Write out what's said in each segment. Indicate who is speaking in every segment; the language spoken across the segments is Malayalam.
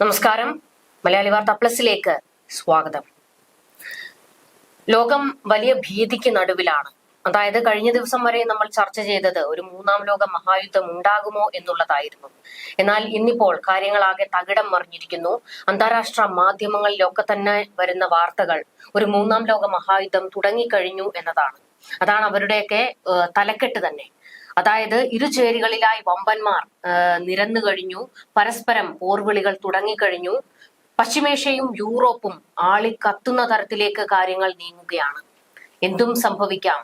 Speaker 1: നമസ്കാരം. മലയാളി വാർത്ത പ്ലസിലേക്ക് സ്വാഗതം. ലോകം വലിയ ഭീതിക്ക് നടുവിലാണ്. അതായത് കഴിഞ്ഞ ദിവസം വരെ നമ്മൾ ചർച്ച ചെയ്തത് ഒരു മൂന്നാം ലോക മഹായുദ്ധം ഉണ്ടാകുമോ എന്നുള്ളതായിരുന്നു. എന്നാൽ ഇന്നിപ്പോൾ കാര്യങ്ങളാകെ തകിടം മറിഞ്ഞിരിക്കുന്നു. അന്താരാഷ്ട്ര മാധ്യമങ്ങളിലൊക്കെ തന്നെ വരുന്ന വാർത്തകൾ ഒരു മൂന്നാം ലോക മഹായുദ്ധം തുടങ്ങിക്കഴിഞ്ഞു എന്നതാണ്. അതാണ് അവരുടെയൊക്കെ തലക്കെട്ട് തന്നെ. അതായത് ഇരുചേരികളിലായി വമ്പന്മാർ നിരന്നു കഴിഞ്ഞു പരസ്പരം പോർവിളികൾ തുടങ്ങിക്കഴിഞ്ഞു. പശ്ചിമേഷ്യയും യൂറോപ്പും ആളി കത്തുന്ന തരത്തിലേക്ക് കാര്യങ്ങൾ നീങ്ങുകയാണ്. എന്തും സംഭവിക്കാം.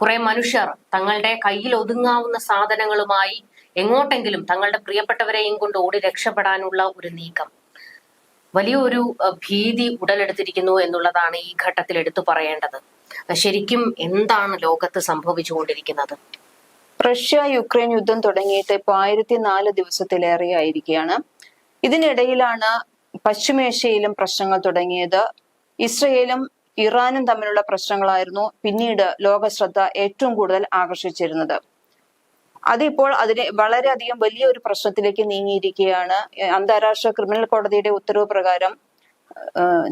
Speaker 1: കുറെ മനുഷ്യർ തങ്ങളുടെ കയ്യിൽ ഒതുങ്ങാവുന്ന സാധനങ്ങളുമായി എങ്ങോട്ടെങ്കിലും തങ്ങളുടെ പ്രിയപ്പെട്ടവരെയും കൊണ്ട് ഓടി രക്ഷപ്പെടാനുള്ള ഒരു നീക്കം. വലിയൊരു ഭീതി ഉടലെടുത്തിരിക്കുന്നു എന്നുള്ളതാണ് ഈ ഘട്ടത്തിൽ എടുത്തു പറയേണ്ടത്. ശരിക്കും എന്താണ് ലോകത്ത് സംഭവിച്ചുകൊണ്ടിരിക്കുന്നത്?
Speaker 2: റഷ്യ യുക്രൈൻ യുദ്ധം തുടങ്ങിയിട്ട് ഇപ്പൊ ആയിരത്തി നാല് ദിവസത്തിലേറെ ആയിരിക്കുകയാണ് ഇതിനിടയിലാണ് പശ്ചിമേഷ്യയിലും പ്രശ്നങ്ങൾ തുടങ്ങിയത്. ഇസ്രയേലും ഇറാനും തമ്മിലുള്ള പ്രശ്നങ്ങളായിരുന്നു പിന്നീട് ലോക ശ്രദ്ധ ഏറ്റവും കൂടുതൽ ആകർഷിച്ചിരുന്നത്. അതിപ്പോൾ അതിനെ വളരെയധികം വലിയൊരു പ്രശ്നത്തിലേക്ക് നീങ്ങിയിരിക്കുകയാണ്. അന്താരാഷ്ട്ര ക്രിമിനൽ കോടതിയുടെ ഉത്തരവ് പ്രകാരം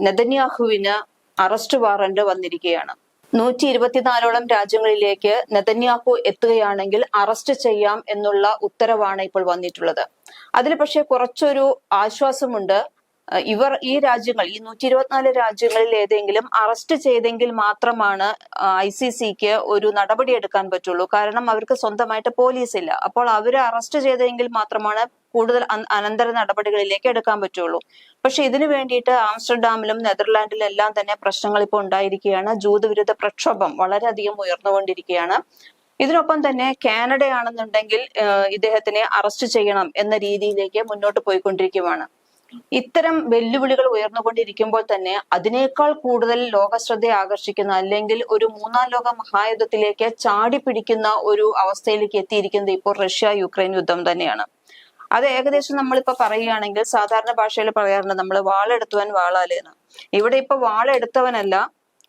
Speaker 2: നെതന്യാഹുവിന് അറസ്റ്റ് വാറന്റ് വന്നിരിക്കുകയാണ്. നൂറ്റി ഇരുപത്തിനാലോളം രാജ്യങ്ങളിലേക്ക് നെതന്യാഹു എത്തുകയാണെങ്കിൽ അറസ്റ്റ് ചെയ്യാം എന്നുള്ള ഉത്തരവാണ് ഇപ്പോൾ വന്നിട്ടുള്ളത്. അതിൽ പക്ഷേ കുറച്ചൊരു ആശ്വാസമുണ്ട്. ഇവർ ഈ രാജ്യങ്ങൾ ഈ നൂറ്റി ഇരുപത്തിനാല് രാജ്യങ്ങളിൽ ഏതെങ്കിലും അറസ്റ്റ് ചെയ്തെങ്കിൽ മാത്രമാണ് ഐ സി സിക്ക് ഒരു നടപടി എടുക്കാൻ പറ്റുള്ളൂ. കാരണം അവർക്ക് സ്വന്തമായിട്ട് പോലീസ് ഇല്ല. അപ്പോൾ അവരെ അറസ്റ്റ് ചെയ്തെങ്കിൽ മാത്രമാണ് കൂടുതൽ അന- അനന്തര നടപടികളിലേക്ക് എടുക്കാൻ പറ്റുള്ളൂ. പക്ഷെ ഇതിനു വേണ്ടിയിട്ട് ആംസ്റ്റർഡാമിലും നെതർലാൻഡിലും എല്ലാം തന്നെ പ്രശ്നങ്ങൾ ഇപ്പോൾ ഉണ്ടായിരിക്കുകയാണ്. ജൂതവിരുദ്ധ പ്രക്ഷോഭം വളരെയധികം ഉയർന്നുകൊണ്ടിരിക്കുകയാണ്. ഇതിനൊപ്പം തന്നെ കാനഡയാണെന്നുണ്ടെങ്കിൽ ഇദ്ദേഹത്തിനെ അറസ്റ്റ് ചെയ്യണം എന്ന രീതിയിലേക്ക് മുന്നോട്ട് പോയിക്കൊണ്ടിരിക്കുകയാണ് ഇത്തരം വെല്ലുവിളികൾ ഉയർന്നുകൊണ്ടിരിക്കുമ്പോൾ തന്നെ അതിനേക്കാൾ കൂടുതൽ ലോകശ്രദ്ധ ആകർഷിക്കുന്ന അല്ലെങ്കിൽ ഒരു മൂന്നാം ലോക മഹായുദ്ധത്തിലേക്ക് ചാടി പിടിക്കുന്ന ഒരു അവസ്ഥയിലേക്ക് എത്തിയിരിക്കുന്നത് ഇപ്പോൾ റഷ്യ യുക്രൈൻ യുദ്ധം തന്നെയാണ്. അത് ഏകദേശം നമ്മളിപ്പോ പറയുകയാണെങ്കിൽ സാധാരണ ഭാഷയിൽ പറയാറുണ്ട് നമ്മൾ വാളെടുത്തവൻ വാളാലേന്ന് ഇവിടെ ഇപ്പൊ വാളെടുത്തവനല്ല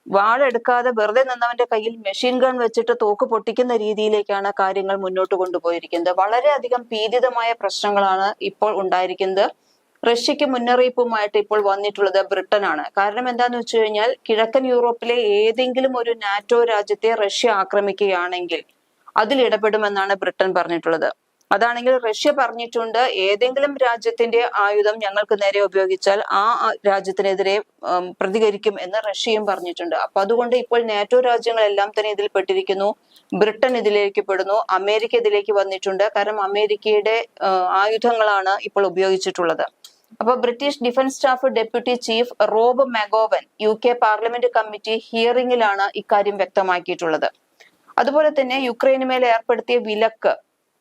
Speaker 2: വാളെടുക്കാതെ വെറുതെ നിന്നവന്റെ കയ്യിൽ മെഷീൻ ഗൺ വെച്ചിട്ട് തോക്ക് പൊട്ടിക്കുന്ന രീതിയിലേക്കാണ് കാര്യങ്ങൾ മുന്നോട്ട് കൊണ്ടുപോയിരിക്കുന്നത്. വളരെയധികം ഭീതിതമായ പ്രശ്നങ്ങളാണ് ഇപ്പോൾ ഉണ്ടായിരിക്കുന്നത്. റഷ്യക്ക് മുന്നറിയിപ്പുമായിട്ട് ഇപ്പോൾ വന്നിട്ടുള്ളത് ബ്രിട്ടനാണ്. കാരണം എന്താന്ന് വെച്ച് കഴിഞ്ഞാൽ കിഴക്കൻ യൂറോപ്പിലെ ഏതെങ്കിലും ഒരു നാറ്റോ രാജ്യത്തെ റഷ്യ ആക്രമിക്കുകയാണെങ്കിൽ അതിൽ ഇടപെടുമെന്നാണ് ബ്രിട്ടൻ പറഞ്ഞിട്ടുള്ളത്. അതാണെങ്കിൽ റഷ്യ പറഞ്ഞിട്ടുണ്ട് ഏതെങ്കിലും രാജ്യത്തിന്റെ ആയുധം ഞങ്ങൾക്ക് നേരെ ഉപയോഗിച്ചാൽ ആ രാജ്യത്തിനെതിരെ പ്രതികരിക്കും എന്ന് റഷ്യയും പറഞ്ഞിട്ടുണ്ട്. അപ്പൊ അതുകൊണ്ട് ഇപ്പോൾ നാറ്റോ രാജ്യങ്ങളെല്ലാം തന്നെ ഇതിൽ പെട്ടിരിക്കുന്നു. ബ്രിട്ടൻ ഇതിലേക്ക് പെടുന്നു. അമേരിക്ക ഇതിലേക്ക് വന്നിട്ടുണ്ട്. കാരണം അമേരിക്കയുടെ ആയുധങ്ങളാണ് ഇപ്പോൾ ഉപയോഗിച്ചിട്ടുള്ളത്. അപ്പൊ British defence staff deputy chief Rob Magowan U K parliament committee ഹിയറിംഗിലാണ് ഇക്കാര്യം വ്യക്തമാക്കിയിട്ടുള്ളത്. അതുപോലെ തന്നെ യുക്രൈന് മേൽ ഏർപ്പെടുത്തിയ വിലക്ക്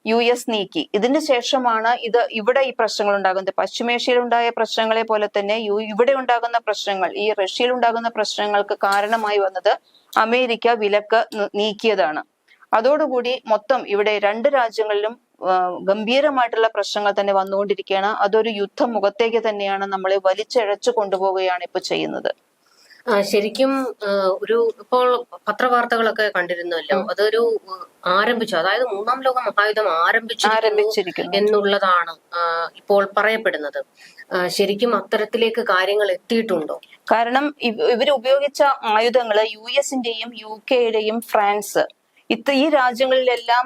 Speaker 2: യു എസ് നീക്കി. ഇതിന് ശേഷമാണ് ഇത് ഇവിടെ ഈ പ്രശ്നങ്ങൾ ഉണ്ടാകുന്നത്. പശ്ചിമേഷ്യയിൽ ഉണ്ടായ പ്രശ്നങ്ങളെ പോലെ തന്നെ യു ഇവിടെ ഉണ്ടാകുന്ന പ്രശ്നങ്ങൾ ഈ റഷ്യയിൽ ഉണ്ടാകുന്ന പ്രശ്നങ്ങൾക്ക് കാരണമായി വന്നത് അമേരിക്ക വിലക്ക് നീക്കിയതാണ്. അതോടുകൂടി മൊത്തം ഇവിടെ രണ്ട് രാജ്യങ്ങളിലും ഗംഭീരമായിട്ടുള്ള പ്രശ്നങ്ങൾ തന്നെ വന്നുകൊണ്ടിരിക്കുകയാണ്. അതൊരു യുദ്ധ മുഖത്തേക്ക് തന്നെയാണ് നമ്മളെ വലിച്ചഴച്ചു കൊണ്ടുപോവുകയാണ് ഇപ്പൊ ചെയ്യുന്നത്.
Speaker 1: ശരിക്കും ഒരു ഇപ്പോൾ പത്രവാർത്തകളൊക്കെ കണ്ടിരുന്നല്ലോ. അതൊരു ആരംഭിച്ചു. അതായത് മൂന്നാം ലോക മഹായുദ്ധം ആരംഭിച്ചു എന്നുള്ളതാണ് ഇപ്പോൾ പറയപ്പെടുന്നത്. ശരിക്കും അത്തരത്തിലേക്ക് കാര്യങ്ങൾ എത്തിയിട്ടുണ്ടോ?
Speaker 2: കാരണം ഇവർ ഉപയോഗിച്ച ആയുധങ്ങൾ യു എസിന്റെയും യു കെയുടെയും ഫ്രാൻസ് ഇത്ത ഈ രാജ്യങ്ങളിലെല്ലാം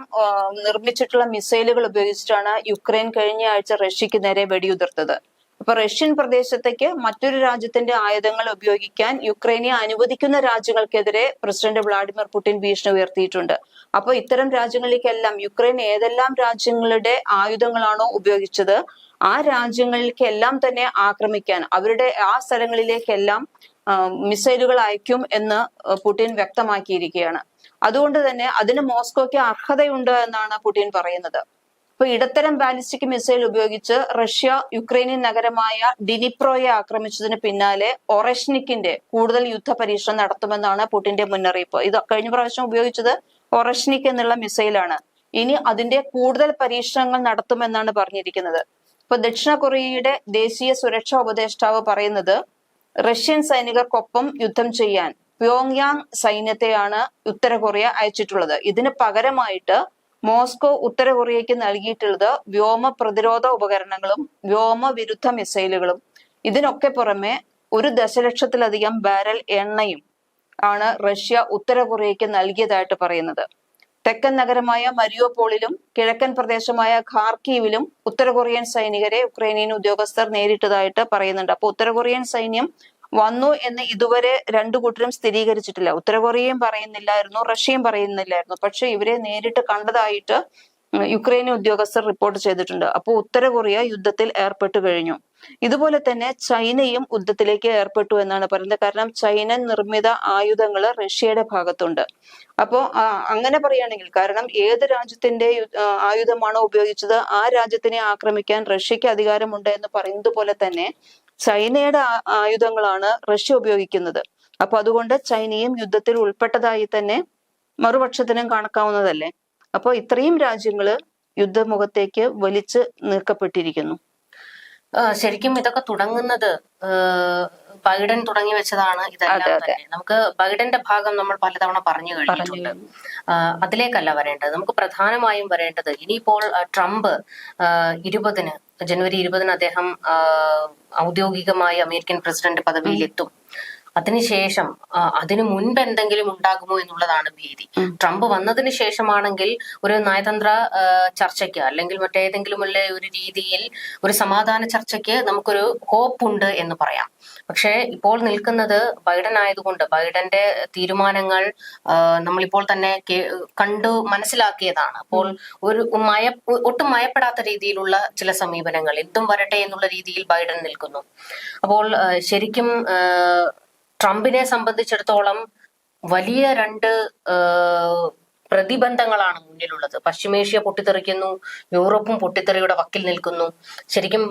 Speaker 2: നിർമ്മിച്ചിട്ടുള്ള മിസൈലുകൾ ഉപയോഗിച്ചിട്ടാണ് യുക്രൈൻ കഴിഞ്ഞ ആഴ്ച റഷ്യക്ക് നേരെ വെടിയുതിർത്തത്. അപ്പൊ റഷ്യൻ പ്രദേശത്തേക്ക് മറ്റൊരു രാജ്യത്തിന്റെ ആയുധങ്ങൾ ഉപയോഗിക്കാൻ യുക്രൈനെ അനുവദിക്കുന്ന രാജ്യങ്ങൾക്കെതിരെ പ്രസിഡന്റ് വ്ളാഡിമിർ പുടിൻ ഭീഷണി ഉയർത്തിയിട്ടുണ്ട്. അപ്പൊ ഇത്തരം രാജ്യങ്ങളിലേക്കെല്ലാം യുക്രൈൻ ഏതെല്ലാം രാജ്യങ്ങളുടെ ആയുധങ്ങളാണോ ഉപയോഗിച്ചത് ആ രാജ്യങ്ങളിലേക്കെല്ലാം തന്നെ ആക്രമിക്കാൻ അവരുടെ ആ സ്ഥലങ്ങളിലേക്കെല്ലാം മിസൈലുകൾ അയക്കും എന്ന് പുടിൻ വ്യക്തമാക്കിയിരിക്കുകയാണ്. അതുകൊണ്ട് തന്നെ അതിന് മോസ്കോയ്ക്ക് അർഹതയുണ്ട് എന്നാണ് പുടിൻ പറയുന്നത്. ഇപ്പൊ ഇടത്തരം ബാലിസ്റ്റിക് മിസൈൽ ഉപയോഗിച്ച് റഷ്യ യുക്രൈനിയൻ നഗരമായ ഡിനിപ്രോയെ ആക്രമിച്ചതിന് പിന്നാലെ ഒറഷ്നിക്കിന്റെ കൂടുതൽ യുദ്ധ പരീക്ഷണം നടത്തുമെന്നാണ് പുടിന്റെ മുന്നറിയിപ്പ്. ഇത് കഴിഞ്ഞ പ്രാവശ്യം ഉപയോഗിച്ചത് ഒറഷ്നിക് എന്നുള്ള മിസൈലാണ്. ഇനി അതിന്റെ കൂടുതൽ പരീക്ഷണങ്ങൾ നടത്തുമെന്നാണ് പറഞ്ഞിരിക്കുന്നത്. ഇപ്പൊ ദക്ഷിണ കൊറിയയുടെ ദേശീയ സുരക്ഷാ ഉപദേഷ്ടാവ് പറയുന്നത് റഷ്യൻ സൈനികർക്കൊപ്പം യുദ്ധം ചെയ്യാൻ പ്യോങ്യാങ് സൈന്യത്തെയാണ് ഉത്തര കൊറിയ അയച്ചിട്ടുള്ളത്. ഇതിന് പകരമായിട്ട് മോസ്കോ ഉത്തര കൊറിയയ്ക്ക് നൽകിയിട്ടുള്ളത് വ്യോമ പ്രതിരോധ ഉപകരണങ്ങളും വ്യോമ വിരുദ്ധ മിസൈലുകളും. ഇതിനൊക്കെ പുറമെ ഒരു ദശലക്ഷത്തിലധികം ബാരൽ എണ്ണയും ആണ് റഷ്യ ഉത്തര കൊറിയയ്ക്ക് നൽകിയതായിട്ട് പറയുന്നത്. തെക്കൻ നഗരമായ മരിയോപോളിലും കിഴക്കൻ പ്രദേശമായ ഖാർക്കീവിലും ഉത്തര കൊറിയൻ സൈനികരെ ഉക്രൈനിയൻ ഉദ്യോഗസ്ഥർ നേരിട്ടതായിട്ട് പറയുന്നുണ്ട്. അപ്പോൾ ഉത്തര കൊറിയൻ സൈന്യം വന്നു എന്ന് ഇതുവരെ രണ്ടു കൂട്ടരും സ്ഥിരീകരിച്ചിട്ടില്ല. ഉത്തര കൊറിയയും പറയുന്നില്ലായിരുന്നു റഷ്യയും പറയുന്നില്ലായിരുന്നു. പക്ഷെ ഇവരെ നേരിട്ട് കണ്ടതായിട്ട് യുക്രൈൻ ഉദ്യോഗസ്ഥർ റിപ്പോർട്ട് ചെയ്തിട്ടുണ്ട്. അപ്പോൾ ഉത്തര കൊറിയ യുദ്ധത്തിൽ ഏർപ്പെട്ടു കഴിഞ്ഞു. ഇതുപോലെ തന്നെ ചൈനയും യുദ്ധത്തിലേക്ക് ഏർപ്പെട്ടു എന്നാണ് പറയുന്നത്. കാരണം ചൈന നിർമ്മിത ആയുധങ്ങൾ റഷ്യയുടെ ഭാഗത്തുണ്ട്. അപ്പോ അങ്ങനെ പറയുകയാണെങ്കിൽ കാരണം ഏത് രാജ്യത്തിന്റെ ആയുധമാണോ ഉപയോഗിച്ചത് ആ രാജ്യത്തിനെ ആക്രമിക്കാൻ റഷ്യക്ക് അധികാരമുണ്ട് എന്ന് പറയുന്നത് പോലെ തന്നെ ചൈനയുടെ ആയുധങ്ങളാണ് റഷ്യ ഉപയോഗിക്കുന്നത്. അപ്പൊ അതുകൊണ്ട് ചൈനയും യുദ്ധത്തിൽ ഉൾപ്പെട്ടതായി തന്നെ മറുപക്ഷത്തിനും കണക്കാവുന്നതല്ലേ? അപ്പോൾ ഇത്രയും രാജ്യങ്ങൾ യുദ്ധമുഖത്തേക്ക് വലിച്ചു നീക്കപ്പെട്ടിരിക്കുന്നു.
Speaker 1: ശരിക്കും ഇതൊക്കെ തുടങ്ങുന്നത് ബൈഡൻ തുടങ്ങി വെച്ചതാണ് ഇതെല്ലാം. തന്നെ. നമുക്ക് ബൈഡന്റെ ഭാഗം നമ്മൾ പലതവണ പറഞ്ഞു കഴിഞ്ഞിട്ടുണ്ട്. അതിലേക്കല്ല വരേണ്ടത്. നമുക്ക് പ്രധാനമായും വരേണ്ടത് ഇനിയിപ്പോൾ ട്രംപ് ഇരുപതിന് ജനുവരി ഇരുപതിന് അദ്ദേഹം ഔദ്യോഗികമായി അമേരിക്കൻ പ്രസിഡന്റ് പദവിയിലെത്തും. അതിനുശേഷം അതിനു മുൻപ് എന്തെങ്കിലും ഉണ്ടാകുമോ എന്നുള്ളതാണ് ഭീതി. ട്രംപ് വന്നതിന് ശേഷമാണെങ്കിൽ ഒരു നയതന്ത്ര ചർച്ചയ്ക്ക് അല്ലെങ്കിൽ മറ്റേതെങ്കിലും ഉള്ള ഒരു രീതിയിൽ ഒരു സമാധാന ചർച്ചയ്ക്ക് നമുക്കൊരു ഹോപ്പ് ഉണ്ട് എന്ന് പറയാം. പക്ഷേ ഇപ്പോൾ നിൽക്കുന്നത് ബൈഡൻ ആയതുകൊണ്ട് ബൈഡന്റെ തീരുമാനങ്ങൾ നമ്മളിപ്പോൾ തന്നെ കണ്ടു മനസ്സിലാക്കിയതാണ്. അപ്പോൾ ഒരു മയ ഒട്ടും മയപ്പെടാത്ത രീതിയിലുള്ള ചില സമീപനങ്ങൾ എന്തും വരട്ടെ എന്നുള്ള രീതിയിൽ ബൈഡൻ നിൽക്കുന്നു. അപ്പോൾ ശരിക്കും ട്രംപിനെ സംബന്ധിച്ചിടത്തോളം വലിയ രണ്ട് പ്രതിബന്ധങ്ങളാണ് മുന്നിലുള്ളത്. പശ്ചിമേഷ്യ പൊട്ടിത്തെറിക്കുന്നു യൂറോപ്പും പൊട്ടിത്തെറിയുടെ വക്കിൽ നിൽക്കുന്നു. ശരിക്കും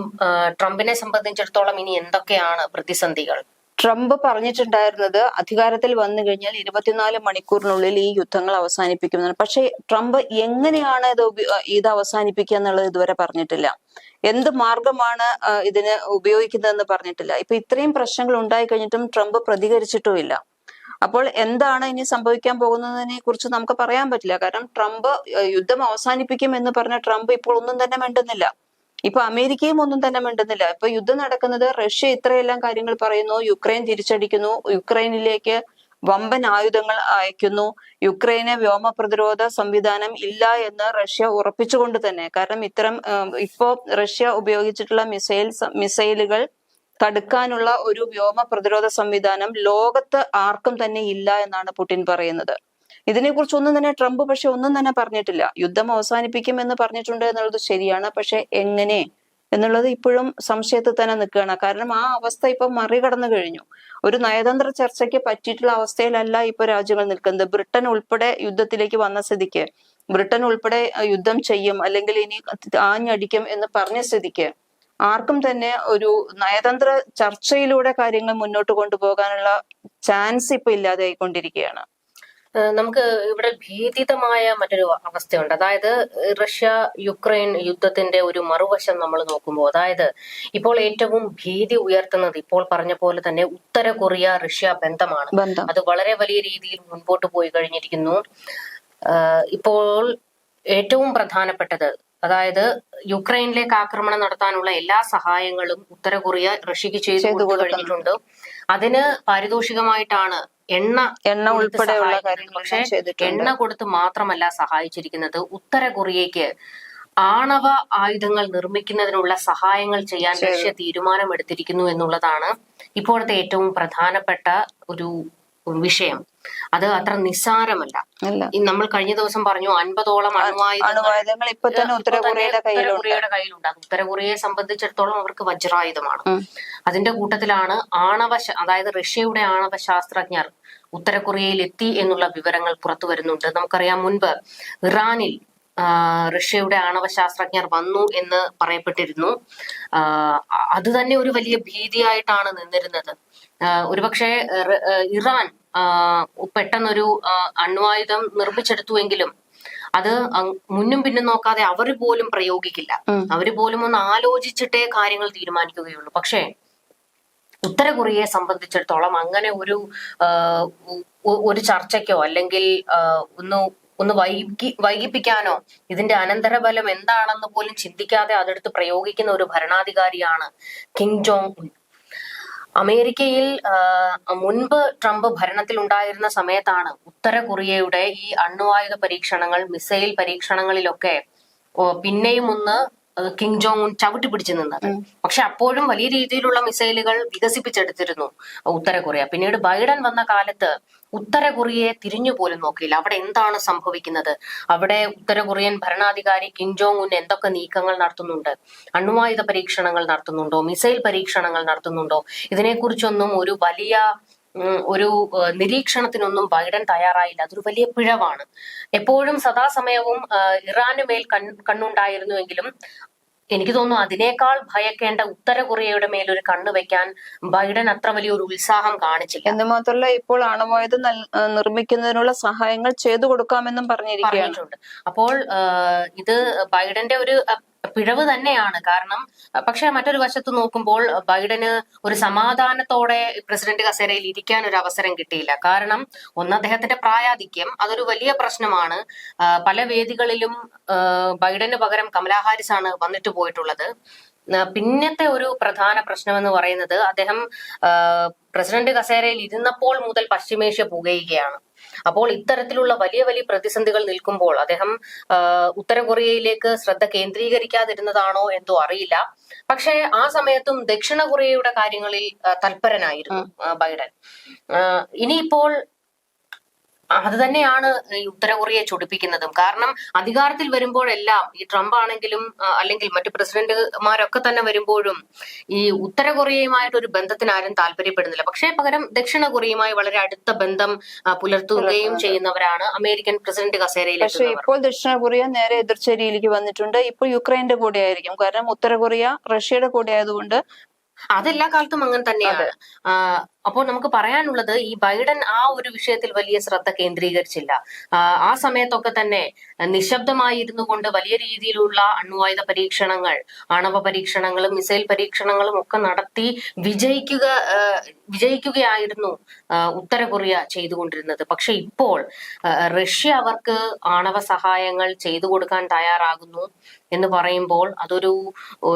Speaker 1: ട്രംപിനെ സംബന്ധിച്ചിടത്തോളം ഇനി എന്തൊക്കെയാണ് പ്രതിസന്ധികൾ?
Speaker 2: ട്രംപ് പറഞ്ഞിട്ടുണ്ടായിരുന്നത് അധികാരത്തിൽ വന്നു കഴിഞ്ഞാൽ ഇരുപത്തിനാല് മണിക്കൂറിനുള്ളിൽ ഈ യുദ്ധങ്ങൾ അവസാനിപ്പിക്കുമെന്നാണ്. പക്ഷെ ട്രംപ് എങ്ങനെയാണ് ഇത് ഇത് അവസാനിപ്പിക്കുക എന്നുള്ളത് ഇതുവരെ പറഞ്ഞിട്ടില്ല. എന്ത് മാർഗമാണ് ഇതിന് ഉപയോഗിക്കുന്നതെന്ന് പറഞ്ഞിട്ടില്ല. ഇപ്പൊ ഇത്രയും പ്രശ്നങ്ങൾ ഉണ്ടായി കഴിഞ്ഞിട്ടും ട്രംപ് പ്രതികരിച്ചിട്ടുമില്ല. അപ്പോൾ എന്താണ് ഇനി സംഭവിക്കാൻ പോകുന്നതിനെ കുറിച്ച് നമുക്ക് പറയാൻ പറ്റില്ല. കാരണം ട്രംപ് യുദ്ധം അവസാനിപ്പിക്കും എന്ന് പറഞ്ഞ ട്രംപ് ഇപ്പോൾ ഒന്നും തന്നെ മിണ്ടുന്നില്ല. ഇപ്പൊ അമേരിക്കയും ഒന്നും തന്നെ മിണ്ടുന്നില്ല. ഇപ്പൊ യുദ്ധം നടക്കുന്നത് റഷ്യ ഇത്രയെല്ലാം കാര്യങ്ങൾ പറയുന്നു. യുക്രൈൻ തിരിച്ചടിക്കുന്നു. യുക്രൈനിലേക്ക് വമ്പൻ ആയുധങ്ങൾ അയക്കുന്നു. യുക്രൈന് വ്യോമ പ്രതിരോധ സംവിധാനം ഇല്ല എന്ന് റഷ്യ ഉറപ്പിച്ചുകൊണ്ട് തന്നെ. കാരണം ഇത്തരം ഇപ്പോ റഷ്യ ഉപയോഗിച്ചിട്ടുള്ള മിസൈൽ മിസൈലുകൾ തടുക്കാനുള്ള ഒരു വ്യോമ പ്രതിരോധ സംവിധാനം ലോകത്ത് ആർക്കും തന്നെ ഇല്ല എന്നാണ് പുടിൻ പറയുന്നത്. ഇതിനെക്കുറിച്ച് ഒന്നും തന്നെ ട്രംപ് പക്ഷെ ഒന്നും തന്നെ പറഞ്ഞിട്ടില്ല. യുദ്ധം അവസാനിപ്പിക്കും എന്ന് പറഞ്ഞിട്ടുണ്ട് എന്നുള്ളത് ശരിയാണ്. പക്ഷെ എങ്ങനെ? എന്നുള്ളത് ഇപ്പോഴും സംശയത്തിൽ തന്നെ നിൽക്കുകയാണ്. കാരണം ആ അവസ്ഥ ഇപ്പൊ മറികടന്നു കഴിഞ്ഞു. ഒരു നയതന്ത്ര ചർച്ചയ്ക്ക് പറ്റിയിട്ടുള്ള അവസ്ഥയിലല്ല ഇപ്പൊ രാജ്യങ്ങൾ നിൽക്കുന്നത്. ബ്രിട്ടൻ ഉൾപ്പെടെ യുദ്ധത്തിലേക്ക് വന്ന സ്ഥിതിക്ക് ബ്രിട്ടൻ ഉൾപ്പെടെ യുദ്ധം ചെയ്യും അല്ലെങ്കിൽ ഇനി ആഞ്ഞടിക്കും എന്ന് പറഞ്ഞ സ്ഥിതിക്ക് ആർക്കും തന്നെ ഒരു നയതന്ത്ര ചർച്ചയിലൂടെ കാര്യങ്ങൾ മുന്നോട്ട് കൊണ്ടുപോകാനുള്ള ചാൻസ് ഇപ്പൊ ഇല്ലാതെയായിക്കൊണ്ടിരിക്കുകയാണ്.
Speaker 1: ഏഹ് നമുക്ക് ഇവിടെ ഭീതിതമായ മറ്റൊരു അവസ്ഥയുണ്ട്. അതായത് റഷ്യ യുക്രൈൻ യുദ്ധത്തിന്റെ ഒരു മറുവശം നമ്മൾ നോക്കുമ്പോൾ അതായത് ഇപ്പോൾ ഏറ്റവും ഭീതി ഉയർത്തുന്നത് ഇപ്പോൾ പറഞ്ഞ പോലെ തന്നെ ഉത്തര കൊറിയ റഷ്യ ബന്ധമാണ്. അത് വളരെ വലിയ രീതിയിൽ മുൻപോട്ട് പോയി കഴിഞ്ഞിരിക്കുന്നു. ഇപ്പോൾ ഏറ്റവും പ്രധാനപ്പെട്ടത് അതായത് യുക്രൈനിലേക്ക് ആക്രമണം നടത്താനുള്ള എല്ലാ സഹായങ്ങളും ഉത്തര കൊറിയ റഷ്യക്ക് ചെയ്തു. കഴിഞ്ഞിട്ടുണ്ട്. അതിന് പാരിതോഷികമായിട്ടാണ് എണ്ണ
Speaker 2: എണ്ണ ഉൾപ്പെടെയുള്ള
Speaker 1: പക്ഷേ. എണ്ണ കൊടുത്ത് മാത്രമല്ല സഹായിച്ചിരിക്കുന്നത് ഉത്തര കൊറിയയ്ക്ക് ആണവ ആയുധങ്ങൾ നിർമ്മിക്കുന്നതിനുള്ള സഹായങ്ങൾ ചെയ്യാൻ. റഷ്യ തീരുമാനമെടുത്തിരിക്കുന്നു എന്നുള്ളതാണ് ഇപ്പോഴത്തെ ഏറ്റവും പ്രധാനപ്പെട്ട ഒരു വിഷയം. അത് അത്ര നിസ്സാരമല്ല. നമ്മൾ കഴിഞ്ഞ ദിവസം പറഞ്ഞു അൻപതോളം അണുവായുധങ്ങൾ
Speaker 2: ഇപ്പൊ തന്നെ ഉത്തര കൊറിയയുടെ കയ്യിലുണ്ട്.
Speaker 1: അത് ഉത്തര കൊറിയയെ സംബന്ധിച്ചിടത്തോളം അവർക്ക് വജ്രായുധമാണ്. അതിന്റെ കൂട്ടത്തിലാണ് ആണവ അതായത് റഷ്യയുടെ ആണവ ശാസ്ത്രജ്ഞർ ഉത്തര കൊറിയയിൽ എത്തി എന്നുള്ള വിവരങ്ങൾ പുറത്തു വരുന്നുണ്ട്. നമുക്കറിയാം മുൻപ് ഇറാനിൽ റഷ്യയുടെ ആണവ ശാസ്ത്രജ്ഞർ വന്നു എന്ന് പറയപ്പെട്ടിരുന്നു. അത് തന്നെ ഒരു വലിയ ഭീതിയായിട്ടാണ് നിന്നിരുന്നത്. ഒരുപക്ഷെ ഇറാൻ പെട്ടെന്നൊരു അണ്വായുധം നിർമ്മിച്ചെടുത്തുവെങ്കിലും അത് മുന്നും പിന്നും നോക്കാതെ അവർ പോലും പ്രയോഗിക്കില്ല.
Speaker 2: അവർ
Speaker 1: അവർ പോലും ഒന്ന് ആലോചിച്ചിട്ടേ കാര്യങ്ങൾ തീരുമാനിക്കുകയുള്ളൂ. പക്ഷേ ഉത്തര കൊറിയയെ സംബന്ധിച്ചിടത്തോളം അങ്ങനെ ഒരു ഒരു ചർച്ചയ്ക്കോ അല്ലെങ്കിൽ ഒന്ന് ഒന്ന് വൈകി വൈകിപ്പിക്കാനോ ഇതിന്റെ അനന്തരഫലം എന്താണെന്ന് പോലും ചിന്തിക്കാതെ അതെടുത്ത് പ്രയോഗിക്കുന്ന ഒരു ഭരണാധികാരിയാണ് കിങ് ജോങ് ഉൻ. അമേരിക്കയിൽ മുൻപ് ട്രംപ് ഭരണത്തിൽ ഉണ്ടായിരുന്ന സമയത്താണ് ഉത്തര കൊറിയയുടെ ഈ അണ്വായുധ പരീക്ഷണങ്ങൾ മിസൈൽ പരീക്ഷണങ്ങളിലൊക്കെ പിന്നെയും ഒന്ന് കിങ് ജോങ് ഉൻ ചവിട്ടി പിടിച്ചു നിന്നത്. പക്ഷെ അപ്പോഴും വലിയ രീതിയിലുള്ള മിസൈലുകൾ വികസിപ്പിച്ചെടുത്തിരുന്നു ഉത്തര കൊറിയ. പിന്നീട് ബൈഡൻ വന്ന കാലത്ത് ഉത്തര കൊറിയയെ തിരിഞ്ഞു പോലും നോക്കിയില്ല. അവിടെ എന്താണ് സംഭവിക്കുന്നത്? അവിടെ ഉത്തര കൊറിയൻ ഭരണാധികാരി കിം ജോങ് ഉൻ എന്തൊക്കെ നീക്കങ്ങൾ നടത്തുന്നുണ്ട്? അണ്വായുധ പരീക്ഷണങ്ങൾ നടത്തുന്നുണ്ടോ? മിസൈൽ പരീക്ഷണങ്ങൾ നടത്തുന്നുണ്ടോ? ഇതിനെക്കുറിച്ചൊന്നും ഒരു വലിയ ഒരു നിരീക്ഷണത്തിനൊന്നും ബൈഡൻ തയ്യാറായില്ല. അതൊരു വലിയ പിഴവാണ്. എപ്പോഴും സദാസമയവും ഇറാന് മേൽ കൺ കണ്ണുണ്ടായിരുന്നുവെങ്കിലും എനിക്ക് തോന്നുന്നു അതിനേക്കാൾ ഭയക്കേണ്ട ഉത്തര കൊറിയയുടെ മേലൊരു ഒരു കണ്ണ് വെക്കാൻ ബൈഡൻ അത്ര വലിയൊരു ഉത്സാഹം കാണിച്ചില്ല.
Speaker 2: എന്ന് മാത്രമല്ല ഇപ്പോൾ അണുവായുധം നിർമ്മിക്കുന്നതിനുള്ള സഹായങ്ങൾ ചെയ്തു കൊടുക്കാമെന്നും പറഞ്ഞിരിക്കുകയാണ്.
Speaker 1: പറഞ്ഞിട്ടുണ്ട്. അപ്പോൾ ഇത് ബൈഡന്റെ ഒരു പിഴവ് തന്നെയാണ്. കാരണം പക്ഷേ മറ്റൊരു വശത്ത് നോക്കുമ്പോൾ ബൈഡന് ഒരു സമാധാനത്തോടെ പ്രസിഡന്റ് കസേരയിൽ ഇരിക്കാൻ ഒരു അവസരം കിട്ടിയില്ല. കാരണം ഒന്ന് അദ്ദേഹത്തിന്റെ പ്രായാധിക്യം അതൊരു വലിയ പ്രശ്നമാണ്. പല വേദികളിലും ബൈഡന് പകരം കമലാ ഹാരിസ് ആണ് വന്നിട്ട് പോയിട്ടുള്ളത്. പിന്നത്തെ ഒരു പ്രധാന പ്രശ്നം എന്ന് പറയുന്നത് അദ്ദേഹം പ്രസിഡന്റ് കസേരയിൽ ഇരുന്നപ്പോൾ മുതൽ പശ്ചിമേഷ്യ പുകയുകയാണ്. അപ്പോൾ ഇത്തരത്തിലുള്ള വലിയ വലിയ പ്രതിസന്ധികൾ നിൽക്കുമ്പോൾ അദ്ദേഹം ഉത്തര കൊറിയയിലേക്ക് ശ്രദ്ധ കേന്ദ്രീകരിക്കാതിരുന്നതാണോ എന്തോ അറിയില്ല. പക്ഷേ ആ സമയത്തും ദക്ഷിണ കൊറിയയുടെ കാര്യങ്ങളിൽ തൽപരനായിരുന്നു ബൈഡൻ. ഇനിയിപ്പോൾ അത് തന്നെയാണ് ഈ ഉത്തര കൊറിയയെ ചൊടിപ്പിക്കുന്നതും. കാരണം അധികാരത്തിൽ വരുമ്പോഴെല്ലാം ഈ ട്രംപ് ആണെങ്കിലും അല്ലെങ്കിൽ മറ്റു പ്രസിഡന്റുമാരൊക്കെ തന്നെ വരുമ്പോഴും ഈ ഉത്തര കൊറിയയുമായിട്ട് ഒരു ബന്ധത്തിന് ആരും താല്പര്യപ്പെടുന്നില്ല. പക്ഷേ പകരം ദക്ഷിണ കൊറിയയുമായി വളരെ അടുത്ത ബന്ധം പുലർത്തുകയും ചെയ്യുന്നവരാണ് അമേരിക്കൻ പ്രസിഡന്റ് കസേരയിൽ
Speaker 2: പക്ഷേ ഇപ്പോൾ ദക്ഷിണ കൊറിയ നേരെ എതിർച്ചേരിയിലേക്ക് വന്നിട്ടുണ്ട്. ഇപ്പോൾ യുക്രൈന്റെ കൂടെ ആയിരിക്കും കാരണം ഉത്തര കൊറിയ റഷ്യയുടെ കൂടെ ആയതുകൊണ്ട്
Speaker 1: അതെല്ലാ കാലത്തും അങ്ങനെ തന്നെയാണ്. അപ്പോൾ നമുക്ക് പറയാനുള്ളത് ഈ ബൈഡൻ ആ ഒരു വിഷയത്തിൽ വലിയ ശ്രദ്ധ കേന്ദ്രീകരിച്ചില്ല. ആ, സമയത്തൊക്കെ തന്നെ നിശബ്ദമായി ഇരുന്നു കൊണ്ട് വലിയ രീതിയിലുള്ള അണ്വായുധ പരീക്ഷണങ്ങൾ ആണവ പരീക്ഷണങ്ങളും മിസൈൽ പരീക്ഷണങ്ങളും ഒക്കെ നടത്തി വിജയിക്കുക വിജയിക്കുകയായിരുന്നു ഉത്തര കൊറിയ ചെയ്തുകൊണ്ടിരുന്നത്. പക്ഷെ ഇപ്പോൾ റഷ്യ അവർക്ക് ആണവ സഹായങ്ങൾ ചെയ്തു കൊടുക്കാൻ തയ്യാറാകുന്നു എന്ന് പറയുമ്പോൾ അതൊരു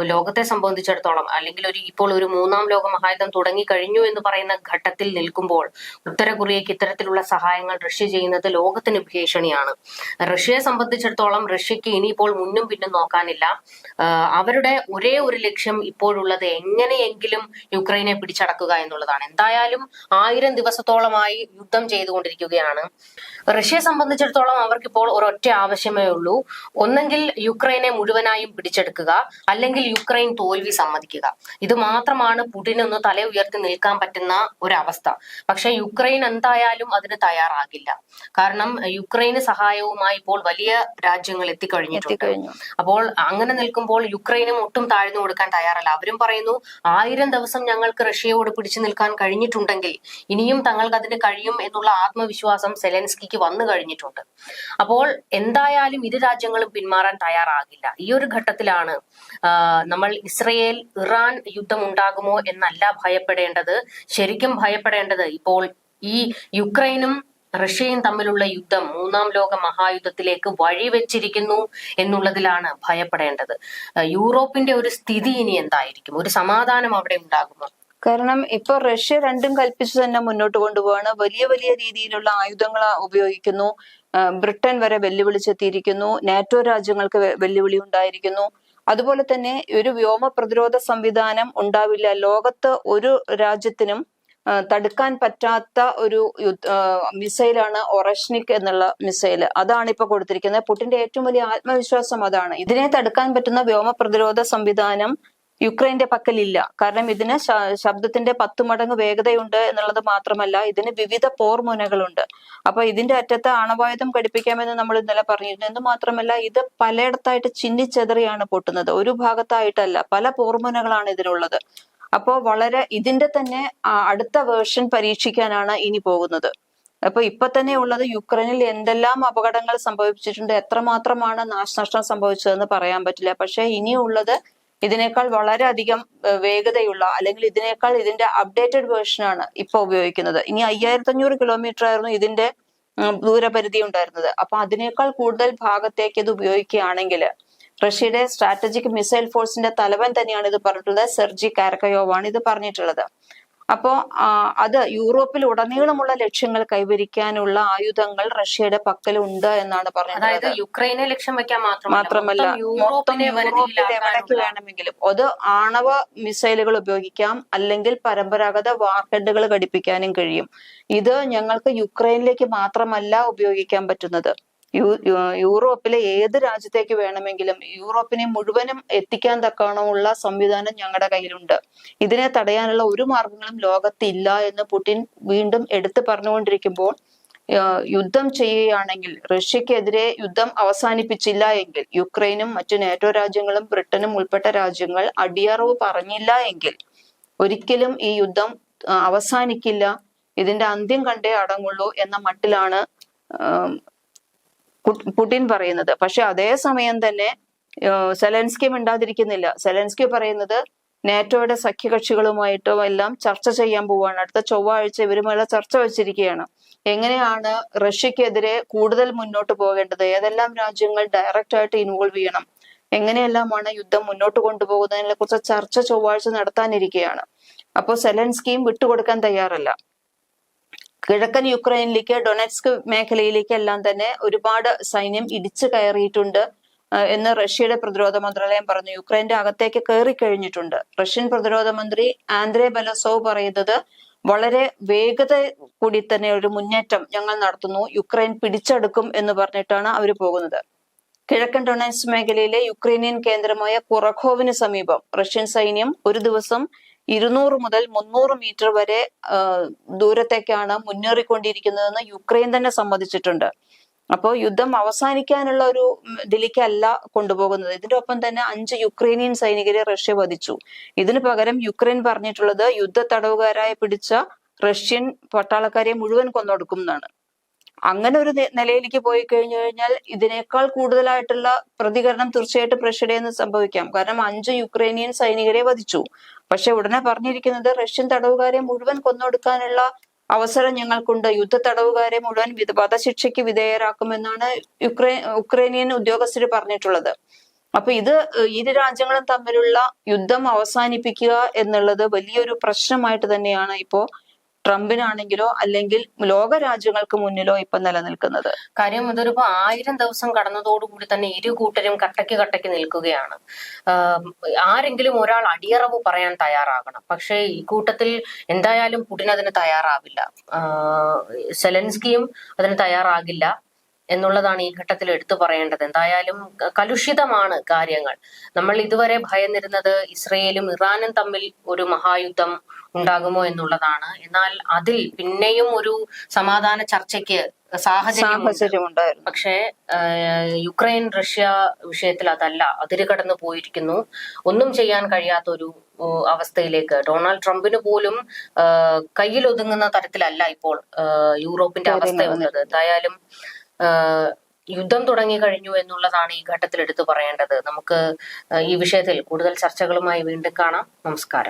Speaker 1: ലോകത്തെ സംബന്ധിച്ചിടത്തോളം അല്ലെങ്കിൽ ഒരു ഇപ്പോൾ ഒരു മൂന്നാം ലോക മഹായുദ്ധം തുടങ്ങി കഴിഞ്ഞു എന്ന് പറയുന്ന ഘട്ടത്തിൽ നിൽക്കുമ്പോൾ ഉത്തര കൊറിയയ്ക്ക് ഇത്തരത്തിലുള്ള സഹായങ്ങൾ റഷ്യ ചെയ്യുന്നത് ലോകത്തിന് ഭീഷണിയാണ്. റഷ്യയെ സംബന്ധിച്ചിടത്തോളം റഷ്യക്ക് ഇനിയിപ്പോൾ മുന്നും പിന്നും നോക്കാനില്ല. അവരുടെ ഒരേ ഒരു ലക്ഷ്യം ഇപ്പോഴുള്ളത് എങ്ങനെയെങ്കിലും യുക്രൈനെ പിടിച്ചടക്കുക എന്നുള്ളതാണ്. എന്തായാലും ആയിരം ദിവസത്തോളമായി യുദ്ധം ചെയ്തുകൊണ്ടിരിക്കുകയാണ്. റഷ്യയെ സംബന്ധിച്ചിടത്തോളം അവർക്കിപ്പോൾ ഒരൊറ്റ ആവശ്യമേ ഉള്ളൂ. ഒന്നെങ്കിൽ യുക്രൈനെ മുഴുവനായും പിടിച്ചെടുക്കുക അല്ലെങ്കിൽ യുക്രൈൻ തോൽവി സമ്മതിക്കുക. ഇത് മാത്രമാണ് പുടിനൊന്ന് തല ഉയർത്തി നിൽക്കാൻ പറ്റുന്ന ഒരവസ്ഥ. പക്ഷെ യുക്രൈൻ എന്തായാലും അതിന് തയ്യാറാകില്ല. കാരണം യുക്രൈന് സഹായവുമായി ഇപ്പോൾ വലിയ രാജ്യങ്ങൾ എത്തിക്കഴിഞ്ഞിട്ടുണ്ട്.
Speaker 2: എത്തിക്കഴിഞ്ഞു.
Speaker 1: അപ്പോൾ അങ്ങനെ നിൽക്കുമ്പോൾ യുക്രൈനും ഒട്ടും താഴ്ന്നു കൊടുക്കാൻ തയ്യാറല്ല. അവരും പറയുന്നു ആയിരം ദിവസം ഞങ്ങൾക്ക് റഷ്യയോട് പിടിച്ചു നിൽക്കാൻ കഴിഞ്ഞിട്ടുണ്ടെങ്കിൽ ഇനിയും തങ്ങൾക്ക് അതിന് കഴിയും എന്നുള്ള ആത്മവിശ്വാസം സെലൻസ്കിക്ക് വന്നു കഴിഞ്ഞിട്ടുണ്ട്. അപ്പോൾ എന്തായാലും ഇരു രാജ്യങ്ങളും പിന്മാറാൻ തയ്യാറാകില്ല. ഈ ഒരു ഘട്ടത്തിലാണ് നമ്മൾ ഇസ്രയേൽ ഇറാൻ യുദ്ധം ഉണ്ടാകുമോ എന്നല്ല ഭയപ്പെടേണ്ടത് ശരിക്കും ഭയപ്പെടേണ്ടത് ഇപ്പോൾ ഈ യുക്രൈനും റഷ്യയും തമ്മിലുള്ള യുദ്ധം മൂന്നാം ലോക മഹായുദ്ധത്തിലേക്ക് വഴിവെച്ചിരിക്കുന്നു എന്നുള്ളതിലാണ് ഭയപ്പെടേണ്ടത്. യൂറോപ്പിന്റെ ഒരു സ്ഥിതി ഇനി എന്തായിരിക്കും? ഒരു സമാധാനം അവിടെ ഉണ്ടാകുമോ?
Speaker 2: കാരണം ഇപ്പൊ റഷ്യ രണ്ടും കൽപ്പിച്ചു തന്നെ മുന്നോട്ട് കൊണ്ടുപോവാണ്. വലിയ വലിയ രീതിയിലുള്ള ആയുധങ്ങൾ ഉപയോഗിക്കുന്നു. ബ്രിട്ടൻ വരെ വെല്ലുവിളിച്ചെത്തിയിരിക്കുന്നു. നാറ്റോ രാജ്യങ്ങൾക്ക് വെല്ലുവിളി ഉണ്ടായിരിക്കുന്നു. അതുപോലെ തന്നെ ഒരു വ്യോമ പ്രതിരോധ സംവിധാനം ഉണ്ടാവില്ല. ലോകത്ത് ഒരു രാജ്യത്തിനും തടുക്കാൻ പറ്റാത്ത ഒരു മിസൈലാണ് ഒറഷ്നിക് എന്നുള്ള മിസൈൽ അതാണ് ഇപ്പൊ കൊടുത്തിരിക്കുന്നത്. പുടിന്റെ ഏറ്റവും വലിയ ആത്മവിശ്വാസം അതാണ്. ഇതിനെ തടുക്കാൻ പറ്റുന്ന വ്യോമ പ്രതിരോധ സംവിധാനം യുക്രൈന്റെ പക്കലില്ല. കാരണം ഇതിന് ശബ്ദത്തിന്റെ പത്ത് മടങ്ങ് വേഗതയുണ്ട് എന്നുള്ളത് മാത്രമല്ല ഇതിന് വിവിധ പോർമുനകളുണ്ട്. അപ്പൊ ഇതിന്റെ അറ്റത്ത് ആണവായുധം ഘടിപ്പിക്കാമെന്ന് നമ്മൾ ഇന്നലെ പറഞ്ഞിരുന്നു. എന്ന് മാത്രമല്ല ഇത് പലയിടത്തായിട്ട് ചിന്നിച്ചെതറിയാണ് പൊട്ടുന്നത്. ഒരു ഭാഗത്തായിട്ടല്ല പല പോർമുനകളാണ് ഇതിനുള്ളത് അപ്പോൾ വളരെ ഇതിന്റെ തന്നെ അടുത്ത വേർഷൻ പരീക്ഷിക്കാനാണ് ഇനി പോകുന്നത്. അപ്പൊ ഇപ്പൊ തന്നെ ഉള്ളത് യുക്രൈനിൽ എന്തെല്ലാം അപകടങ്ങൾ സംഭവിച്ചിട്ടുണ്ട് എത്രമാത്രമാണ് നാശനഷ്ടം സംഭവിച്ചതെന്ന് പറയാൻ പറ്റില്ല. പക്ഷെ ഇനിയുള്ളത് ഇതിനേക്കാൾ വളരെയധികം വേഗതയുള്ള അല്ലെങ്കിൽ ഇതിനേക്കാൾ ഇതിന്റെ അപ്ഡേറ്റഡ് വേർഷൻ ആണ് ഇപ്പൊ ഉപയോഗിക്കുന്നത്. ഇനി അയ്യായിരത്തി അഞ്ഞൂറ് കിലോമീറ്റർ ആയിരുന്നു ഇതിന്റെ ദൂരപരിധി ഉണ്ടായിരുന്നത്. അപ്പൊ അതിനേക്കാൾ കൂടുതൽ ഭാഗത്തേക്ക് ഇത് ഉപയോഗിക്കുകയാണെങ്കിൽ റഷ്യയുടെ സ്ട്രാറ്റജിക് മിസൈൽ ഫോഴ്സിന്റെ തലവൻ തന്നെയാണ് ഇത് പറഞ്ഞിട്ടുള്ളത്. സെർജി കാരക്കയോവാണ് ഇത് പറഞ്ഞിട്ടുള്ളത്. അപ്പോ അത് യൂറോപ്പിൽ ഉടനീളമുള്ള ലക്ഷ്യങ്ങൾ കൈവരിക്കാനുള്ള ആയുധങ്ങൾ റഷ്യയുടെ പക്കലുണ്ട് എന്നാണ്
Speaker 1: പറഞ്ഞത്
Speaker 2: അതായത്
Speaker 1: യുക്രൈനെ ലക്ഷ്യം വെക്കാൻ മാത്രമല്ല മൊത്തം
Speaker 2: യൂറോപ്പിൽ എവിടേക്ക് വേണമെങ്കിലും. അത് ആണവ മിസൈലുകൾ ഉപയോഗിക്കാം അല്ലെങ്കിൽ പരമ്പരാഗത വാർഹെഡുകൾ ഘടിപ്പിക്കാനും കഴിയും. ഇത് ഞങ്ങൾക്ക് യുക്രൈനിലേക്ക് മാത്രമല്ല ഉപയോഗിക്കാൻ പറ്റുന്നത്. യൂറോപ്പിലെ ഏത് രാജ്യത്തേക്ക് വേണമെങ്കിലും യൂറോപ്പിനെ മുഴുവനും എത്തിക്കാൻ തക്കവണ്ണമുള്ള സംവിധാനം ഞങ്ങളുടെ കയ്യിലുണ്ട്. ഇതിനെ തടയാനുള്ള ഒരു മാർഗങ്ങളും ലോകത്തില്ല എന്ന് പുടിൻ വീണ്ടും എടുത്തു പറഞ്ഞുകൊണ്ടിരിക്കുമ്പോൾ യുദ്ധം ചെയ്യുകയാണെങ്കിൽ റഷ്യക്കെതിരെ യുദ്ധം അവസാനിപ്പിച്ചില്ല എങ്കിൽ യുക്രൈനും മറ്റു നാറ്റോ രാജ്യങ്ങളും ബ്രിട്ടനും ഉൾപ്പെട്ട രാജ്യങ്ങൾ അടിയറവ് പറഞ്ഞില്ല എങ്കിൽ ഒരിക്കലും ഈ യുദ്ധം അവസാനിക്കില്ല. ഇതിന്റെ അന്ത്യം കണ്ടേ അടങ്ങുള്ളൂ എന്ന മട്ടിലാണ് പുടിൻ പറയുന്നത്. പക്ഷെ അതേ സമയം തന്നെ സെലൻസ്കി മിണ്ടാതിരിക്കുന്നില്ല. സെലൻസ്കി പറയുന്നത് നാറ്റോയുടെ സഖ്യകക്ഷികളുമായിട്ടോ എല്ലാം ചർച്ച ചെയ്യാൻ പോവാണ്. അടുത്ത ചൊവ്വാഴ്ച ഇവരുമായുള്ള ചർച്ച വെച്ചിരിക്കുകയാണ്. എങ്ങനെയാണ് റഷ്യക്കെതിരെ കൂടുതൽ മുന്നോട്ട് പോകേണ്ടത്? ഏതെല്ലാം രാജ്യങ്ങൾ ഡയറക്റ്റ് ആയിട്ട് ഇൻവോൾവ് ചെയ്യണം? എങ്ങനെയെല്ലാമാണ് യുദ്ധം മുന്നോട്ട് കൊണ്ടുപോകുന്നതിനെ കുറിച്ച് ചർച്ച ചൊവ്വാഴ്ച നടത്താനിരിക്കുകയാണ്. അപ്പോൾ സെലൻസ്കിയും വിട്ടുകൊടുക്കാൻ തയ്യാറല്ല. കിഴക്കൻ യുക്രൈനിലേക്ക് ഡൊണറ്റ്സ്ക് മേഖലയിലേക്ക് എല്ലാം തന്നെ ഒരുപാട് സൈന്യം ഇടിച്ചു കയറിയിട്ടുണ്ട്. എന്ന് റഷ്യയുടെ പ്രതിരോധ മന്ത്രാലയം പറഞ്ഞു. യുക്രൈന്റെ അകത്തേക്ക് കയറി കഴിഞ്ഞിട്ടുണ്ട്. റഷ്യൻ പ്രതിരോധ മന്ത്രി ആന്ദ്രേ ബലസോവ് പറയുന്നത് വളരെ വേഗത കൂടി തന്നെ ഒരു മുന്നേറ്റം ഞങ്ങൾ നടത്തുന്നു. യുക്രൈൻ പിടിച്ചെടുക്കും എന്ന് പറഞ്ഞിട്ടാണ് അവർ പോകുന്നത്. കിഴക്കൻ ഡൊണറ്റ്സ് മേഖലയിലെ യുക്രൈനിയൻ കേന്ദ്രമായ കുറഖോവിന് സമീപം റഷ്യൻ സൈന്യം ഒരു ദിവസം ഇരുന്നൂറ് മുതൽ മുന്നൂറ് മീറ്റർ വരെ ദൂരത്തേക്കാണ് മുന്നേറിക്കൊണ്ടിരിക്കുന്നതെന്ന് യുക്രൈൻ തന്നെ സമ്മതിച്ചിട്ടുണ്ട്. അപ്പോൾ യുദ്ധം അവസാനിക്കാനുള്ള ഒരു ഇതിലേക്കല്ല കൊണ്ടുപോകുന്നത്. ഇതിന്റെ ഒപ്പം തന്നെ അഞ്ച് യുക്രൈനിയൻ സൈനികരെ റഷ്യ വധിച്ചു. ഇതിനു പകരം യുക്രൈൻ പറഞ്ഞിട്ടുള്ളത് യുദ്ധ തടവുകാരായ പിടിച്ച റഷ്യൻ പട്ടാളക്കാരെ മുഴുവൻ കൊന്നൊടുക്കും എന്നാണ്. അങ്ങനെ ഒരു നിലയിലേക്ക് പോയി കഴിഞ്ഞു കഴിഞ്ഞാൽ ഇതിനേക്കാൾ കൂടുതലായിട്ടുള്ള പ്രതികരണം തീർച്ചയായിട്ടും റഷ്യയുടെ നിന്ന് സംഭവിക്കാം. കാരണം അഞ്ച് യുക്രൈനിയൻ സൈനികരെ വധിച്ചു. പക്ഷെ ഉടനെ പറഞ്ഞിരിക്കുന്നത് റഷ്യൻ തടവുകാരെ മുഴുവൻ കൊന്നൊടുക്കാനുള്ള അവസരം ഞങ്ങൾക്കുണ്ട്. യുദ്ധ തടവുകാരെ മുഴുവൻ വിധ- വധശിക്ഷയ്ക്ക് വിധേയരാക്കുമെന്നാണ് യുക്രൈൻ ഉക്രൈനിയൻ ഉദ്യോഗസ്ഥർ പറഞ്ഞിട്ടുള്ളത്. അപ്പൊ ഇത് ഇരു രാജ്യങ്ങളും തമ്മിലുള്ള യുദ്ധം അവസാനിപ്പിക്കുക എന്നുള്ളത് വലിയൊരു പ്രശ്നമായിട്ട് തന്നെയാണ് ഇപ്പോ ട്രംപിനാണെങ്കിലോ അല്ലെങ്കിൽ ലോക രാജ്യങ്ങൾക്ക് മുന്നിലോ ഇപ്പൊ നിലനിൽക്കുന്നത്?
Speaker 1: കാര്യം ഇതൊരിപ്പോ ആയിരം ദിവസം കടന്നതോടുകൂടി തന്നെ ഇരു കൂട്ടരും കട്ടയ്ക്ക് കട്ടയ്ക്ക് നിൽക്കുകയാണ്. ആരെങ്കിലും ഒരാൾ അടിയറവ് പറയാൻ തയ്യാറാകണം. പക്ഷേ ഈ കൂട്ടത്തിൽ എന്തായാലും പുടിൻ അതിന് തയ്യാറാവില്ല. സെലൻസ്കിയും അതിന് തയ്യാറാകില്ല. എന്നുള്ളതാണ് ഈ ഘട്ടത്തിൽ എടുത്തു പറയേണ്ടത്. എന്തായാലും കലുഷിതമാണ് കാര്യങ്ങൾ. നമ്മൾ ഇതുവരെ ഭയന്നിരുന്നത് ഇസ്രയേലും ഇറാനും തമ്മിൽ ഒരു മഹായുദ്ധം ഉണ്ടാകുമോ എന്നുള്ളതാണ്. എന്നാൽ അതിൽ പിന്നെയും ഒരു സമാധാന ചർച്ചയ്ക്ക് സാഹചര്യം പക്ഷേ യുക്രൈൻ റഷ്യ വിഷയത്തിൽ അതല്ല. അതിര് കടന്നു പോയിരിക്കുന്നു. ഒന്നും ചെയ്യാൻ കഴിയാത്ത ഒരു അവസ്ഥയിലേക്ക്. ഡൊണാൾഡ് ട്രംപിന് പോലും കയ്യിൽ ഒതുങ്ങുന്ന തരത്തിലല്ല ഇപ്പോൾ യൂറോപ്പിന്റെ അവസ്ഥ വന്നത് എന്തായാലും യുദ്ധം തുടങ്ങി കഴിഞ്ഞു എന്നുള്ളതാണ് ഈ ഘട്ടത്തിൽ എടുത്തു പറയേണ്ടത്. നമുക്ക് ഈ വിഷയത്തിൽ കൂടുതൽ ചർച്ചകളുമായി വീണ്ടും കാണാം. നമസ്കാരം.